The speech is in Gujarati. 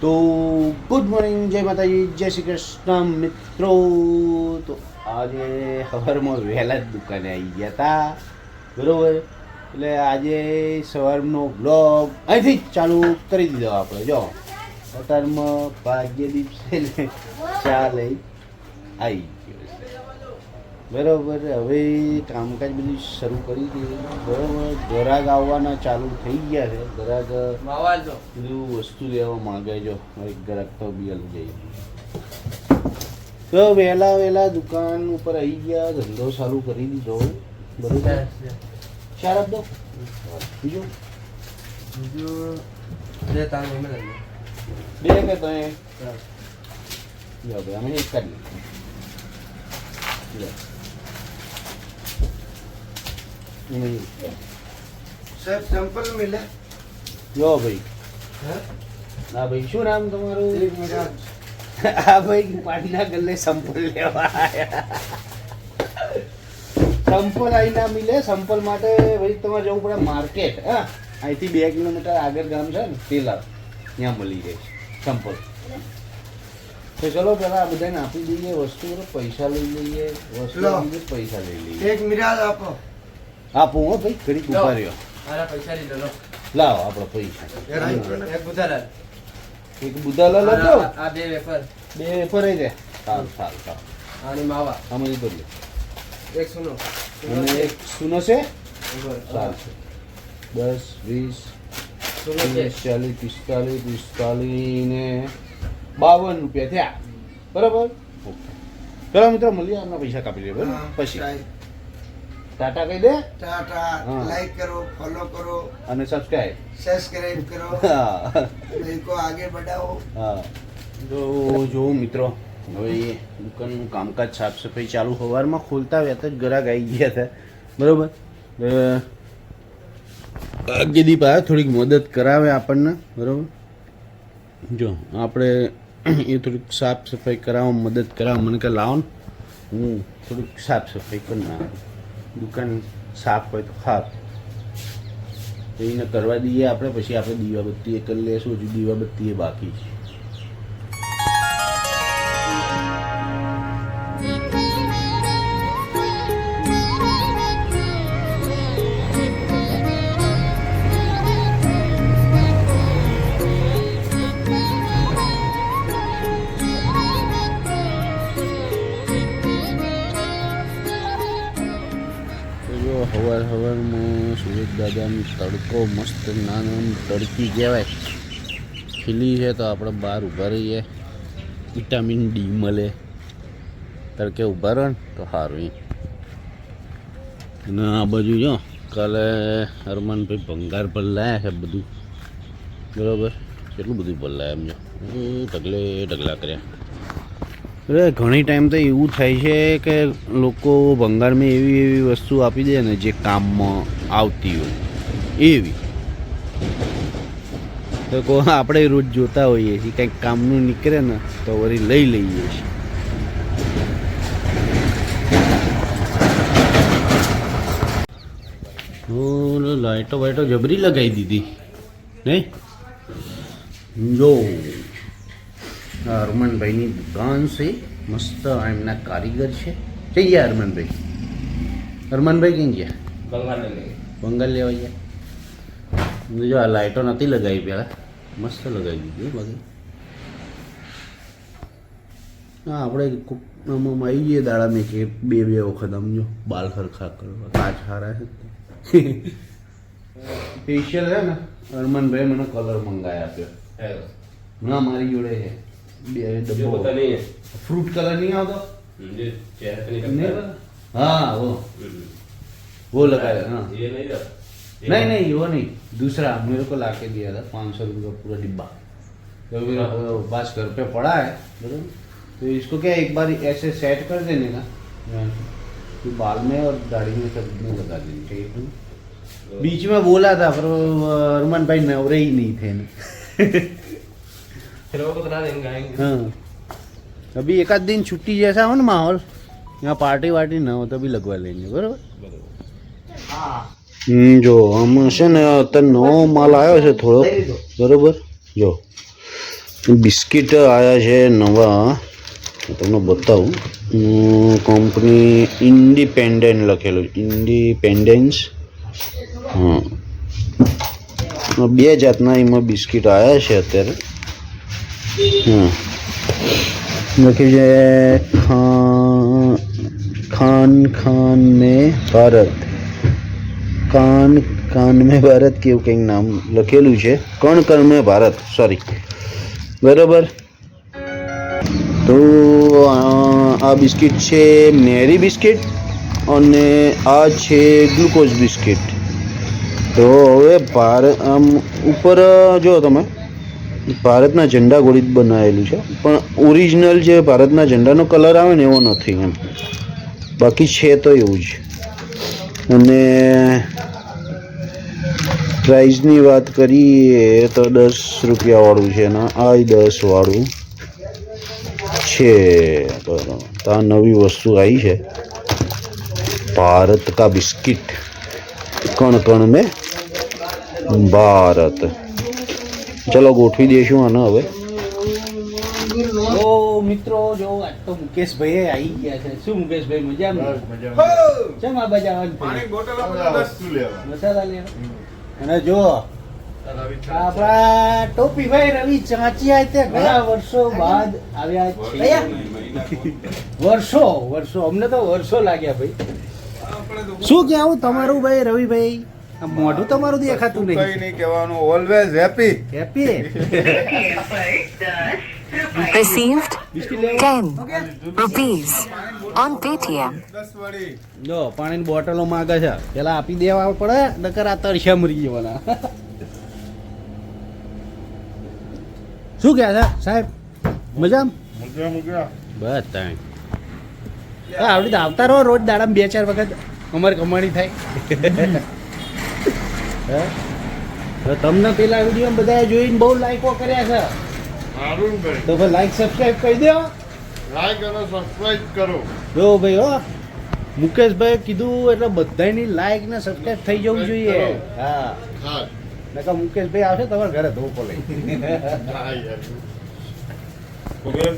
તો ગુડ મોર્નિંગ, જય માતાજી, જય શ્રી કૃષ્ણ મિત્રો. તો આજે સવારમાં વહેલા જ દુકાને આવી ગયા હતા બરોબર? એટલે આજે સવારનો બ્લોગ અહીંથી જ ચાલુ કરી દીધો આપણે, જો. અત્યારમાં ભાગ્યદીપ છે ચા લઈ આવી ગયો બરોબર હવે કામકાજ બધું શરૂ કરી દીધું બરાબર ગ્રાહક આવવાના ચાલુ થઈ ગયા છે. જો બધું વસ્તુ લેવા માંગે જો એક ગ્રાહક તો બી અલગ જઈ તો વહેલા વહેલા દુકાન ઉપર આવી ગયા ધંધો ચાલુ કરી દીધો. બરોબર? ચાર આપજો. બીજું? બીજું બે કે તો જો ભાઈ અમે એક જ લઈએ. લે. અમે એક જ. સાહેબ સેમ્પલ મિલે? જો ભાઈ. હે? ભાઈ શું નામ તમારું? આ ભાઈ પાટના ગલ્લે સંપલ લેવા સંપલ અહીં ના મિલે સંપલ માટે ભાઈ તમારે જવું પડે માર્કેટ હા? અહીંથી બે કિલોમીટર આગળ ગામ છે ને તેલા ત્યાં મળી જાય છે સંપલ તો ચલો પેલા આ બધાને આપી દઈએ વસ્તુ પૈસા લઈ લઈએ વસ્તુ પૈસા લઈ લઈએ. એક મિરાજ આપો. આપું હો ભાઈ ઘડીક. ઊભા રહ્યો. મારા પૈસા લીધો લો. લાવો આપણો પૈસા. એક બુધાલાલ. એક બુધાલા લખો આ- બે વેફર. બે ફરાઈ દે સારું સારું સારું. આની માવા. આમાં લીધો લે એક સુનો. અને એક સુનો છે? ઊભો. છે દસ વીસ ચાલીસ પિસ્તાલીસ પિસ્તાલીસ ને બાવન રૂપિયા થયા. બરાબર? ઓકે. ચલો મિત્રો મળીએ આમના પૈસા કાપી લે બરાબર? પછી. ટાટા કહી દે. ટાટા લાઈક કરો ફોલો કરો અને સબસ્ક્રાઇબ સબસ્ક્રાઇબ કરો. બેંકો આગે બઢાઓ હા. તો જો મિત્રો હવે દુકાનનું કામકાજ સાફ સફાઈ ચાલુ સવારમાં ખોલતા વેત જ ગરાક આવી ગયા હતા બરોબર? અગ્યદીપ આવ્યો થોડીક મદદ કરાવે આપણને બરોબર? જો આપણે એ થોડીક સાફ સફાઈ કરાવવા મદદ કરાવવા મને કે લાવો હું થોડુંક સાફ સફાઈ કરી નાખું. દુકાન સાફ હોય તો સાફ એને કરવા દઈએ આપણે, પછી આપણે દીવાબત્તી એ કરી લઈશું હજુ દીવાબત્તી એ બાકી છે. તો સવારમાં સુરજ દાદાનો તડકો મસ્ત નાનો તડકી કહેવાય. ખીલી છે તો આપણે બહાર ઊભા રહીએ. વિટામિન ડી મળે. તડકે ઊભા રહો ને તો સારું. અને આ બાજુ જો, કાલે હરમાનભાઈ ભંગાર પર લાયા છે બધું. બરાબર? કેટલું બધું પર લાયા એમ જો. ઢગલે ઢગલા કર્યા. અરે, ઘણી ટાઈમ તો એવું થાય છે કે લોકો ભંગારમાં એવી એવી વસ્તુ આપી દે ને જે કામમાં આવતી હોય. એવી. તો કો, આપણે રોજ જોતા હોઈએ છીએ, કંઈક કામનું નીકળે ને તો વળી લઈ લઈએ છીએ. ઓલો લાઈટો વાઈટો જબરી લગાવી દીધી. નહીં? જો. હરમનભાઈની દુકાન છે. મસ્ત એમના કારીગર છે. જઈ ગયા હરમનભાઈ. હરમનભાઈ ક્યાં ગયા? બંગાળ લેવા ગયા. જો આ લાઇટો નથી લગાવી પહેલાં મસ્ત લગાવી દીધી બાકી. હા આપણે કોક આમાં આવી જઈએ દાડા મેં કે બે બે વખત આમ જો બાલ ખરખા કરવા. કાચ સારા છે. ફેશિયલ છે ને? હરમનભાઈ મને કલર મંગાવી આપ્યો. ના મારી જોડે છે. फ्रूट कलर नहीं है मुझे हाँ वो वो लगाया हाँ ये नहीं था नहीं नहीं वो नहीं दूसरा मेरे को लाके दिया था पाँच सौ रुपये का पूरा डिब्बा तो मेरा पास घर पे पड़ा है बरबर तो इसको क्या एक बार ऐसे सेट कर देने का तो बाल में और दाढ़ी में सब में लगा देने चाहिए तो बीच में बोला था पर अरमान भाई नवरे ही नहीं थे फिर वो बता देंगे आएंगे हाँ अभी एक आध दिन छुट्टी जैसा हो ना माहौल यहाँ पार्टी वार्टी ना हो तभी लगवा लेंगे बराबर હમ, જો આમાં છે ને અત્યારે નવો માલ આવ્યો છે થોડો બરોબર જો બિસ્કિટ આવ્યા છે નવા હું તમને બતાવું કંપની ઇન્ડિપેન્ડન્ટ લખેલું છે ઇન્ડિપેન્ડન્સ હા બે જાતના એમાં બિસ્કિટ આવ્યા છે અત્યારે હા લખ્યું છે, ખાન ખાન મેં ભારત. કાન કાન મેં ભારત કેવું કંઈક નામ લખેલું છે. કણ કણ મેં ભારત સોરી બરાબર? તો આ બિસ્કિટ છે મેરી બિસ્કિટ અને આ છે ગ્લુકોઝ બિસ્કિટ. તો હવે ભારત આમ ઉપર જો તમે. ભારતના ઝંડા ગોળી બનાવેલું છે. પણ ઓરિજિનલ જે ભારતના ઝંડાનો કલર આવે ને એવો નથી એમ. બાકી છે તો એવું જ. અને પ્રાઇઝની વાત કરીએ તો દસ રૂપિયાવાળું છે ને આ દસ વાળું છે. બરાબર. આ નવી વસ્તુ આવી છે. ભારત કા બિસ્કિટ. કણ કણ મેં? ભારત. ચલો ગોઠવી દઈશું આને હવે. તો મિત્રો જો આજ તો મુકેશભાઈ આવી ગયા છે. શું મુકેશભાઈ મજામાં? ચમ આ મસાલા લેવા? અને જો આપણા ટોપીભાઈ રવિ ચાંચિયા તે ઘણા વર્ષો બાદ આવ્યા છે. વર્ષો વર્ષો અમને તો વર્ષો લાગ્યા ભાઈ. શું કહેવું તમારું ભાઈ રવિભાઈ? મોઢું તમારું દેખાતું કઈ નહીં. નહીં કહેવાનું always happy happy Received 10 rupees on Paytm. જો પાણીની બોટલો માંગે છે. પેલા આપી દેવા પડે નકર આ તરસ્યા મરી જવાના. શું કહે છે સાહેબ? મજા બસ તાઈ આવડી તો આવતા રહો રોજ દાડામાં બે ચાર વખત અમારે કમાણી થાય. હે? હવે તમને પેલા વીડિયો બધા જોઈને બહુ લાઈકો કર્યા છે. તો ભાઈ લાઈક સબસ્ક્રાઇબ કરી દો. લાઈક અને સબસ્ક્રાઇબ કરો. જો ભાઈ હો મુકેશભાઈ કીધું એટલે બધાની લાઈક ને સબસ્ક્રાઇબ થઈ જવું જોઈએ. હા. હા. નકર મુકેશભાઈ આવશે તમારા ઘરે ધોકો લઈ.